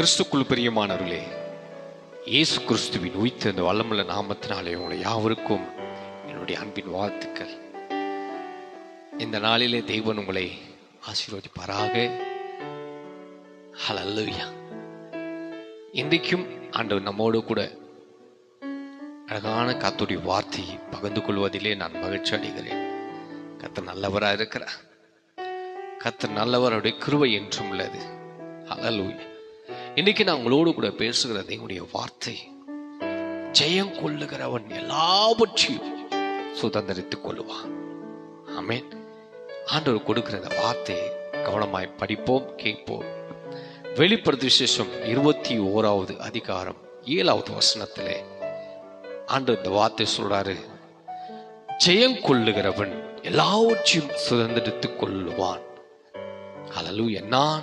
கிறிஸ்துக்குள் பிரியமானவர்களே இயேசு கிறிஸ்துவின் உயிர்த்த அந்த வல்லமுள்ள நாமத்தினாலே உங்களை யாவருக்கும் என்னுடைய அன்பின் வாழ்த்துக்கள். இந்த நாளிலே தெய்வன் உங்களை ஆசீர்வதிப்பாராக. இன்றைக்கும் ஆண்டவர் நம்மோடு கூட அழகான காத்துடைய வார்த்தையை பகிர்ந்து கொள்வதிலே நான் மகிழ்ச்சி அடைகிறேன். கத்த நல்லவராக இருக்கிறார் கத்த நல்லவருடைய கிருவை என்றும் உள்ளது. ஹalleluya இன்னைக்கு நான் உங்களோடு கூட பேசுகிற தேவனுடைய வார்த்தை ஜெயம் கொள்ளுகிறவன் எல்லாவற்றையும் சுதந்திரித்துக் கொள்ளுவான். ஆமென். ஆண்டவர் கொடுக்கிற அந்த வார்த்தையை கவனமாய் படிப்போம் கேட்போம். வெளிப்படுத்த விசேஷம் இருபத்தி ஓராவது அதிகாரம் ஏழாவது வசனத்திலே ஆண்டு இந்த வார்த்தை சொல்றாரு. ஜெயம் கொள்ளுகிறவன் எல்லாவற்றையும் சுதந்திரித்துக் கொள்ளுவான். ஹalleluya. நான்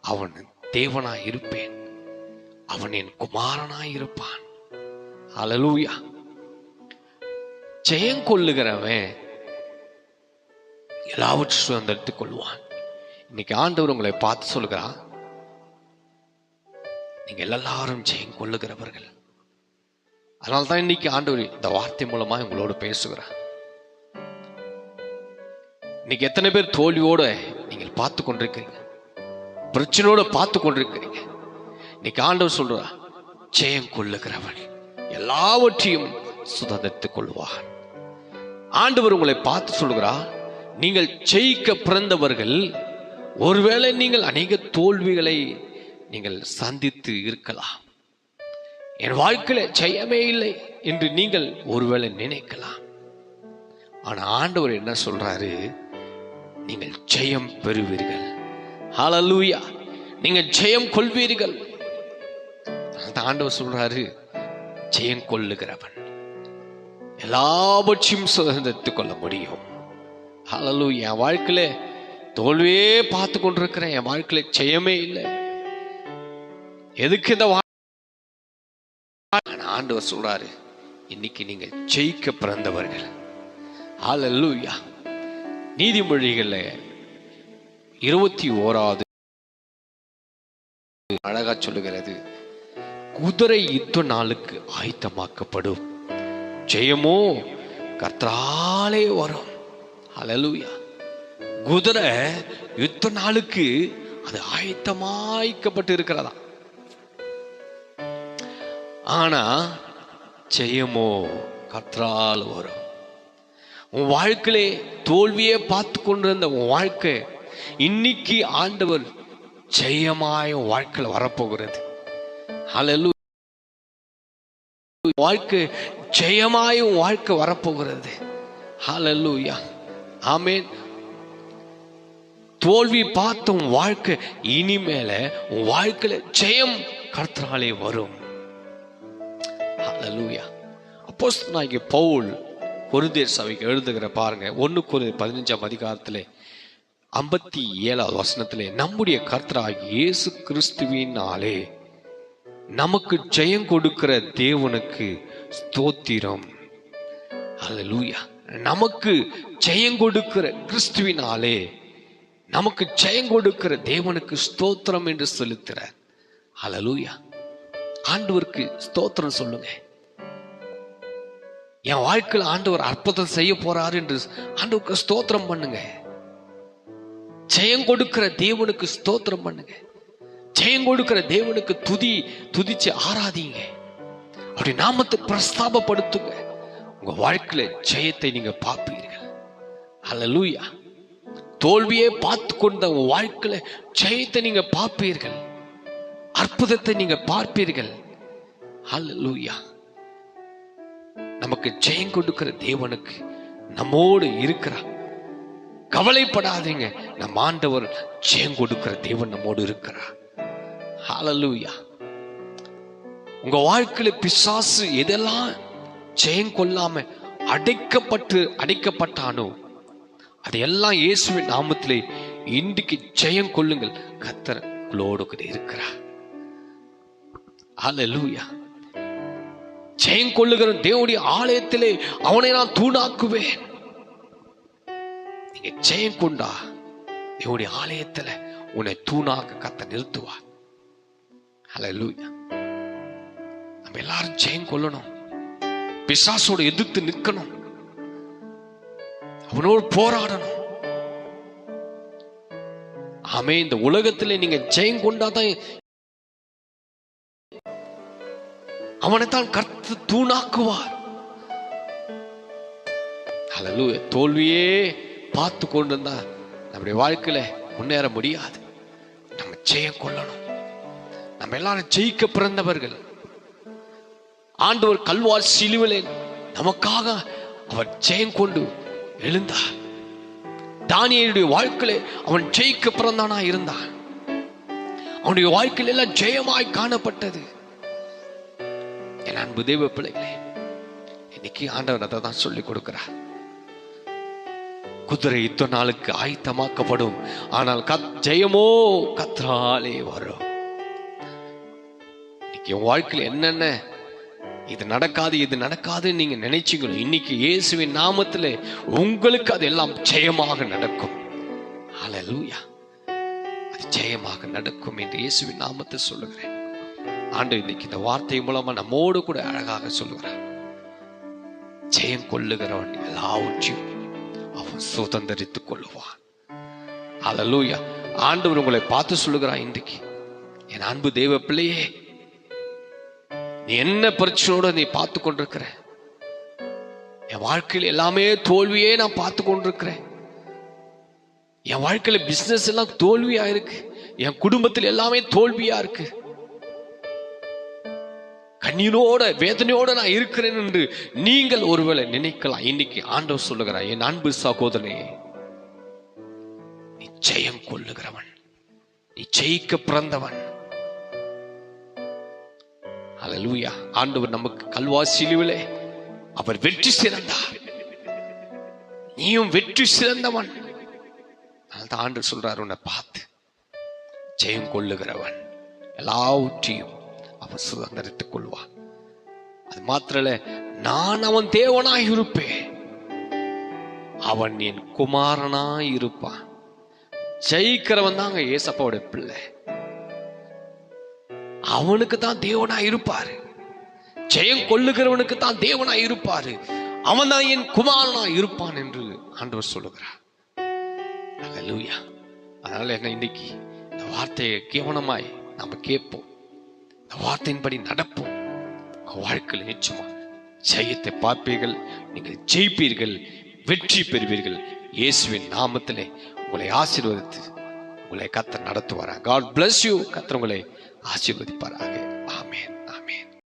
அவன் தேவனாய் இருப்பேன் அவன் என் குமாரனாய் இருப்பான் அலலூயா ஜெயம் கொள்ளுகிறவன் எல்லாவற்றையும் சுதந்திரத்துக் கொள்வான் இன்னைக்கு ஆண்டவர் உங்களை பார்த்து சொல்கிறான் நீங்க எல்லாரும் ஜெயம் கொள்ளுகிறவர்கள். அதனால தான் இன்னைக்கு ஆண்டவர் இந்த வார்த்தை மூலமா உங்களோட பேசுகிறார். இன்னைக்கு எத்தனை பேர் தோல்வியோட நீங்கள் பார்த்து கொண்டிருக்கிறீங்க? பிரச்சனையோட பார்த்து கொண்டிருக்கிறீங்க. இன்னைக்கு ஆண்டவர் சொல்றா ஜெயம் கொள்ளுகிறவன். எல்லாவற்றையும் சுதந்திரத்துக் கொள்வார். ஆண்டவர் உங்களை பார்த்து சொல்கிறா நீங்கள் ஜெயிக்க பிறந்தவர்கள் ஒருவேளை நீங்கள் அநேக தோல்விகளை நீங்கள் சந்தித்து இருக்கலாம். என் வாழ்க்கையில ஜெயமே இல்லை என்று நீங்கள் ஒருவேளை நினைக்கலாம். ஆனா ஆண்டவர் என்ன சொல்றாரு நீங்கள் ஜெயம் பெறுவீர்கள். ஹலலூயா நீங்க ஜெயம் கொள்வீர்கள். ஆண்டவர் சொல்றாரு ஜெயம் கொள்ளுகிறவன். எல்லாவற்றையும் சுதந்திரத்துக் கொள்ள முடியும். ஹalleluya என் வாழ்க்கையில தோல்வியே பார்த்து கொண்டிருக்கிறேன். என் வாழ்க்கையில ஜெயமே இல்லை. எதுக்கு இந்த ஆண்டவர் சொல்றாரு இன்னைக்கு நீங்க ஜெயிக்க பிறந்தவர்கள். ஹalleluya நீதிமொழிகள்ல இருபத்தி ஓராவது அழகா சொல்லுகிறது. குதிரை யுத்த நாளுக்கு ஆயத்தமாக்கப்படும். ஜெயமோ கர்த்தராலே வரும். ஹalleluya குதிரை யுத்த நாளுக்கு அது ஆயத்தமாய்க்கப்பட்டு இருக்கிறதா ஆனா ஜெயமோ கர்த்தரால் வரும். உன் வாழ்க்கையிலே தோல்வியே பார்த்து கொண்டிருந்த உன் வாழ்க்கை இன்னைக்கு ஆண்டவர் ஜெயமாய வாழ்க்கையில் வாழ்க்கையில வரப்போகிறது. ஹalleluya வாழ்க்கை ஜெயமாய் வாழ்க்கை வரப்போகிறது. ஹalleluya ஆமென் தோல்வி பார்த்த உன் வாழ்க்கை இனிமேல உன் வாழ்க்கையில ஜெயம் கர்த்தராலே வரும். ஹalleluya அப்போஸ்தலனாகிய பவுல் கொரிந்தியர் சபைக்கு எழுதுகிற பாருங்க ஒன்னு ஒரு பதினஞ்சாம் அதிகாரத்திலே. ஐம்பத்தி ஏழாவது வசனத்திலே நம்முடைய கர்த்தராகிய இயேசு கிறிஸ்துவினாலே நமக்கு ஜெயம் கொடுக்கிற தேவனுக்கு ஸ்தோத்திரம். ஹalleluya நமக்கு ஜெயம் கொடுக்கிற கிறிஸ்துவினாலே நமக்கு ஜெயம் கொடுக்கிற தேவனுக்கு ஸ்தோத்திரம் என்று செலுத்துறார் அலலூயா ஆண்டவருக்கு ஸ்தோத்திரம் சொல்லுங்க. என் வாழ்க்கையில் ஆண்டவர் அற்புதம் செய்ய போறாரு என்று ஆண்டவருக்கு ஸ்தோத்திரம் பண்ணுங்க. ஜெயம் கொடுக்கிற தேவனுக்கு ஸ்தோத்திரம் பண்ணுங்க. ஜெயம் கொடுக்கிற தேவனுக்கு துதி துதிச்சு ஆராதிங்க. அப்படி நாமத்தை பிரஸ்தாபப்படுத்துங்க. உங்க வாழ்க்கையில ஜெயத்தை நீங்க பார்ப்பீர்கள். அல்ல லூயா தோல்வியே பார்த்து கொண்ட உங்க வாழ்க்கையில ஜெயத்தை நீங்க பார்ப்பீர்கள். அற்புதத்தை நீங்க பார்ப்பீர்கள். அல்ல லூயா நமக்கு ஜெயம் கொடுக்கிற தேவனுக்கு நம்மோடு இருக்கிறார் கவலைப்படாதீங்க. நம் ஆண்டவர் ஜெயம் கொடுக்கிற தேவன் நம்மோடு இருக்கிறார். ஹாலலூயா உங்க வாழ்க்கையில பிசாசு எதெல்லாம் ஜெயம் கொள்ளாம அடைக்கப்பட்டு அடைக்கப்பட்டானோ அதையெல்லாம் இயேசுவின் நாமத்திலே இன்றைக்கு ஜெயம் கொள்ளுங்கள். கத்தர் உங்களோடு கூட இருக்கிறார். ஹாலலூயா ஜெயம் கொள்ளுகிற தேவனுடைய ஆலயத்திலே அவனை நான் தூணாக்குவேன். நீங்க ஜெயம் கொண்டா தேவனுடைய ஆலயத்துல உன்னை தூணாக கத்த நிறுத்துவா அல்ல நம்ம எல்லாரும் ஜெயம் கொள்ளணும். பிசாசோட எதிர்த்து நிற்கணும். அவனோடு போராடணும். ஆமே இந்த உலகத்துல நீங்க ஜெயம் கொண்டாதான் அவனைத்தான் கர்த்து தூணாக்குவார். ஹalleluya தோல்வியே பார்த்து கொண்டு நம்முடைய வாழ்க்கையில முன்னேற முடியாது. நம்ம ஜெயம் கொள்ளணும். நம்ம எல்லாரும் ஜெயிக்க பிறந்தவர்கள். ஆண்டவர் கல்வார் சிலுவிலே நமக்காக அவர் ஜெயம் கொண்டு எழுந்தார். தானியனுடைய வாழ்க்கையில அவன் ஜெயிக்க பிறந்தானா இருந்தான். அவனுடைய வாழ்க்கையில எல்லாம் ஜெயமாய் காணப்பட்டது. என் அன்பு தெய்வ பிள்ளைகளே இன்னைக்கு ஆண்டவர் அதை தான் சொல்லிக் கொடுக்கிறார். குதிரை இத்தனை நாளுக்கு ஆயத்தமாக்கப்படும். ஆனால் கத் ஜெயமோ கத்ராலே வரும். இன்னைக்கு என் வாழ்க்கையில் என்னென்ன? இது நடக்காது இது நடக்காதுன்னு நீங்க நினைச்சீங்களோ இன்னைக்கு இயேசுவின் நாமத்துல உங்களுக்கு அது எல்லாம் ஜெயமாக நடக்கும். ஹalleluya அது ஜெயமாக நடக்கும் என்று இயேசுவின் நாமத்தை சொல்லுகிறேன். ஆண்டு இன்னைக்கு இந்த வார்த்தை மூலமா நம்மோடு கூட அழகாக சொல்லுகிறார். ஜெயம் கொள்ளுகிறவன் எல்லாவற்றையும் சுதந்திரித்துக் கொள்ளுவான். அதலூயா ஆண்டவர் உங்களை பார்த்து சொல்லுகிறான் இன்றைக்கு. என் அன்பு தெய்வ பிள்ளையே நீ என்ன பிரச்சனையோட நீ பார்த்து கொண்டிருக்கிற? என் வாழ்க்கையில் எல்லாமே தோல்வியே நான் பார்த்து கொண்டிருக்கிறேன். என் வாழ்க்கையில பிசினஸ் எல்லாம் தோல்வியா இருக்கு. என் குடும்பத்தில் எல்லாமே தோல்வியா இருக்கு. கண்ணீரோட வேதனையோட நான் இருக்கிறேன் என்று நீங்கள் ஒருவேளை நினைக்கலாம். இன்னைக்கு ஆண்டவர் சொல்லுகிறார் என் அன்பு சகோதரனே நிச்சயம் கொள்ளுகிறவன் நீ ஜெயிக்க பிறந்தவன். அல்லேலூயா ஆண்டவர் நமக்கு கல்வா அவர் வெற்றி சிறந்தார். நீயும் வெற்றி சிறந்தவன். அதனால்தான் ஆண்டு சொல்றார் உன்னை பார்த்து ஜெயம் கொள்ளுகிறவன் எல்லாவற்றையும் அவன் சுதந்திரித்துக் கொள்வான். அது மாத்திரல நான் அவன் தேவனாய் இருப்பேன். அவன் என் குமாரனாய் இருப்பான். ஜெயிக்கிறவன் தாங்க ஏசப்பாவோட பிள்ளை. அவனுக்கு தான் தேவனா இருப்பாரு. ஜெயம் கொள்ளுகிறவனுக்கு தான் தேவனா இருப்பாரு. அவன் தான் என் குமாரனா இருப்பான் என்று ஆண்டவர் சொல்லுகிறார். அதனால என்ன இன்னைக்கு இந்த வார்த்தையை கவனமாய் நாம கேட்போம். இந்த வார்த்தையின்படி நடப்போம். வாழ்க்கையில் நிச்சயமா ஜெயத்தை பார்ப்பீர்கள் நீங்கள் ஜெயிப்பீர்கள் வெற்றி பெறுவீர்கள். இயேசுவின் நாமத்திலே உங்களை ஆசீர்வதித்து உங்களை கத்தர் நடத்துவாரா காட் பிளஸ் யூ கத்தர் உங்களை ஆசீர்வதிப்பாராக.